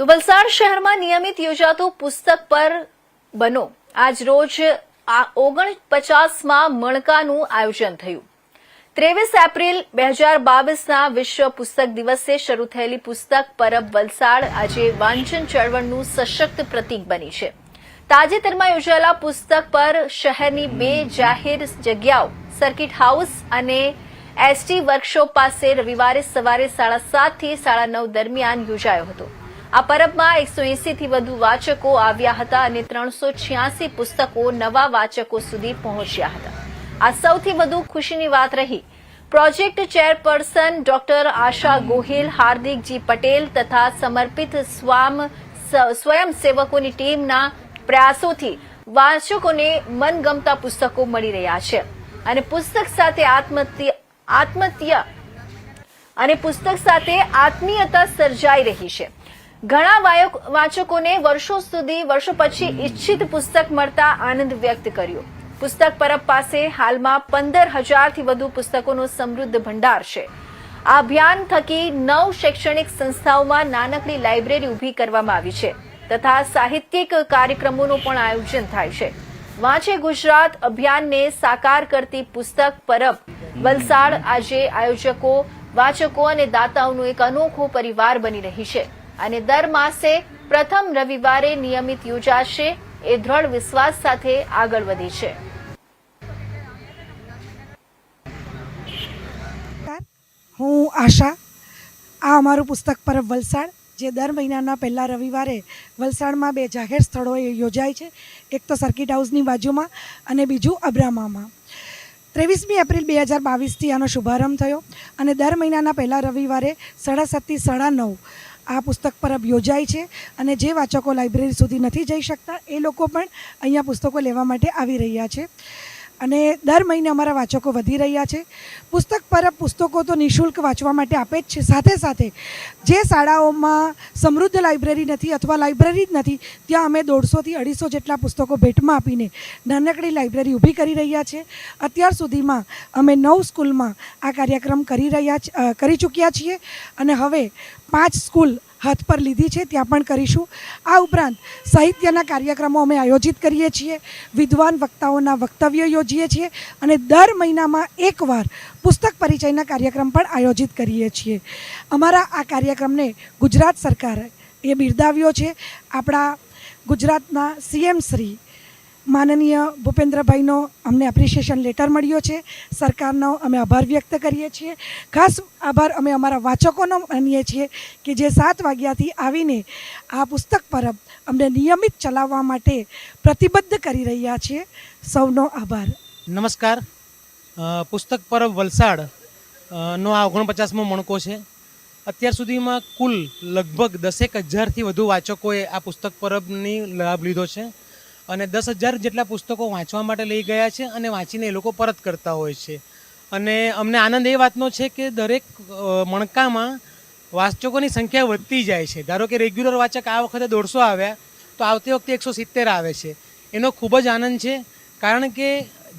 તો વલસાડ શહેરમાં નિયમિત યોજાતું પુસ્તક પર બનો. આજ રોજ ઓગણપચાસમાં મણકાનું આયોજન થયું. ત્રેવીસ એપ્રિલ બે હજાર બાવીસના વિશ્વ પુસ્તક દિવસે શરૂ થયેલી પુસ્તક પરબ વલસાડ આજે વાંચન ચળવળનું સશક્ત પ્રતીક બની છે. તાજેતરમાં યોજાયેલા પુસ્તક પર શહેરની બે જાહેર જગ્યાઓ, સર્કિટ હાઉસ અને એસટી વર્કશોપ પાસે રવિવારે સવારે સાડા સાતથી સાડા નવ દરમિયાન યોજાયો હતો. આ પરબમાં એકસો એસીથી વધુ વાચકો આવ્યા હતા અને ત્રણસો છ્યાસી પુસ્તકો નવા વાચકો સુધી પહોંચ્યા હતા. આ સૌથી વધુ ખુશીની વાત રહી. Project chairperson doctor Asha Gohil, હાર્દિકજી Patel તથા સમર્પિત સ્વામ સ્વયંસેવકોની ટીમના પ્રયાસોથી વાચકોને મનગમતા પુસ્તકો મળી રહ્યા છે. અને પુસ્તક સાથે આત્મહત્યા આત્મહત્યા અને પુસ્તક સાથે આત્મીયતા સર્જાઈ રહી છે. ઘણા વાચકોને વર્ષો સુધી, વર્ષો પછી ઈચ્છિત પુસ્તક મળતા આનંદ વ્યક્ત કર્યો. પુસ્તક પરબ પાસે હાલમાં પંદર હજારથી વધુ પુસ્તકોનો સમૃદ્ધ ભંડાર છે. આ અભિયાન થકી નવ શૈક્ષણિક સંસ્થાઓમાં નાનકડી લાઇબ્રેરી ઊભી કરવામાં આવી છે તથા સાહિત્યિક કાર્યક્રમોનું પણ આયોજન થાય છે. વાંચે ગુજરાત અભિયાનને સાકાર કરતી પુસ્તક પરબ. વલસાડ આજે આયોજકો, વાચકો અને દાતાઓનું એક અનોખો પરિવાર બની રહી છે. અને દર માસે પ્રથમ રવિવારે નિયમિત યોજાશે એ દ્રઢ વિશ્વાસ સાથે આગળ વધી છે. હું આશા. આ અમારું પુસ્તક પરબ વલસાડ, જે દર મહિનાના પહેલા રવિવારે વલસાડમાં બે જાહેર સ્થળોએ યોજાય છે. એક તો સર્કિટ હાઉસની બાજુમાં અને બીજું અબ્રામામાં. ત્રેવીસમી એપ્રિલ બે હજાર બાવીસથી આનો શુભારંભ થયો અને દર મહિનાના પહેલા રવિવારે સાડા સાતથી સાડા નવ આ પુસ્તક પરબ યોજાય છે અને જે વાચકો લાઇબ્રેરી સુધી નથી જઈ શકતા, એ લોકો પણ અહીંયા પુસ્તકો લેવા માટે આવી રહ્યા છે. અને દર મહિને અમારા વાચકો વધી રહ્યા છે. પુસ્તક પરબ પુસ્તકો તો નિઃશુલ્ક વાંચવા માટે આપે જ છે. સાથે સાથે જે શાળાઓમાં સમૃદ્ધ લાઇબ્રેરી નથી અથવા લાઇબ્રેરી જ નથી, ત્યાં અમે દોઢસોથી અઢીસો જેટલા પુસ્તકો ભેટમાં આપીને નાનકડી લાઇબ્રેરી ઊભી કરી રહ્યા છે. અત્યાર સુધીમાં અમે નવ સ્કૂલમાં આ કાર્યક્રમ કરી રહ્યા કરી ચૂક્યા છીએ. અને હવે પાંચ સ્કૂલ હાથ પર લીધી છે, ત્યાં પણ કરીશું. આ ઉપરાંત સાહિત્યના કાર્યક્રમો અમે આયોજિત કરીએ છીએ, વિદ્વાન વક્તાઓના વક્તવ્ય યોજીએ છીએ અને દર મહિનામાં એકવાર પુસ્તક પરિચયના કાર્યક્રમ પણ આયોજિત કરીએ છીએ. અમારા આ કાર્યક્રમને ગુજરાત સરકાર એ બિરદાવ્યો છે. આપણા ગુજરાતના સીએમ શ્રી માનનીય ભૂપેન્દ્રભાઈનો અમને એપ્રિશિએશન લેટર મળ્યો છે. સરકારનો અમે આભાર વ્યક્ત કરીએ છીએ. ખાસ આભાર અમે અમારા વાચકોનો માનીએ છીએ કે જે સાત વાગ્યાથી આવીને આ પુસ્તક પરબ અમને નિયમિત ચલાવવા માટે પ્રતિબદ્ધ કરી રહ્યા છીએ સૌનો આભાર. નમસ્કાર. પુસ્તક પરબ વલસાડ નો આ ઓગણપચાસમો મણકો છે. અત્યાર સુધીમાં કુલ લગભગ દસેક હજારથી વધુ વાચકોએ આ પુસ્તક પરબની લાભ લીધો છે. અને દસ હજાર જેટલા પુસ્તકો વાંચવા માટે લઈ ગયા છે અને વાંચીને એ લોકો પરત કરતા હોય છે. અને અમને આનંદ એ વાતનો છે કે દરેક મણકામાં વાચકોની સંખ્યા વધતી જાય છે. ધારો કે રેગ્યુલર વાચક આ વખતે દોઢસો આવ્યા, તો આવતી વખતે એકસો સિત્તેર આવે છે. એનો ખૂબ જ આનંદ છે, કારણ કે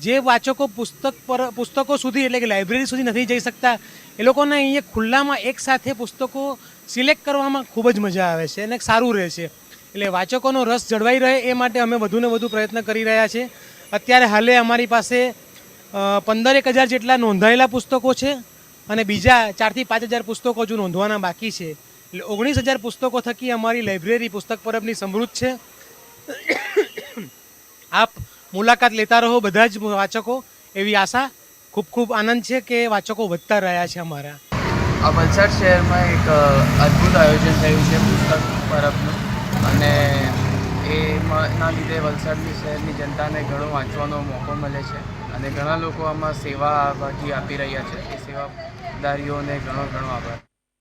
જે વાચકો પુસ્તક પર, પુસ્તકો સુધી એટલે કે લાઇબ્રેરી સુધી નથી જઈ શકતા, એ લોકોને અહીંયા ખુલ્લામાં એકસાથે પુસ્તકો સિલેક્ટ કરવામાં ખૂબ જ મજા આવે છે અને સારું રહે છે. એટલે વાચકોનો રસ જળવાઈ રહે એ માટે અમે વધુને વધુ પ્રયત્ન કરી રહ્યા છીએ. અત્યારે હાલે અમારી પાસે પંદર એક હજાર જેટલા નોંધાયેલા પુસ્તકો છે અને બીજા ચારથી પાંચ હજાર પુસ્તકો હજુ નોંધવાના બાકી છે. એટલે ઓગણીસ હજાર પુસ્તકો થકી અમારી લાઇબ્રેરી પુસ્તક પરબની સમૃદ્ધ છે. આપ મુલાકાત લેતા રહો બધા જ વાચકો. એવી આશા, ખૂબ ખૂબ આનંદ છે કે વાચકો વધતા રહ્યા છે અમારા. આ વલસાડ શહેરમાં એક અદ્ભુત આયોજન થયું છે પુસ્તક પરબનું. અને એના લીધે વલસાડની શહેરની જનતાને ઘણો વાંચવાનો મોકો મળે છે અને ઘણા લોકો આમાં સેવા ભાગી આપી રહ્યા છે. એ સેવાદારીઓને ઘણો ઘણો આભાર.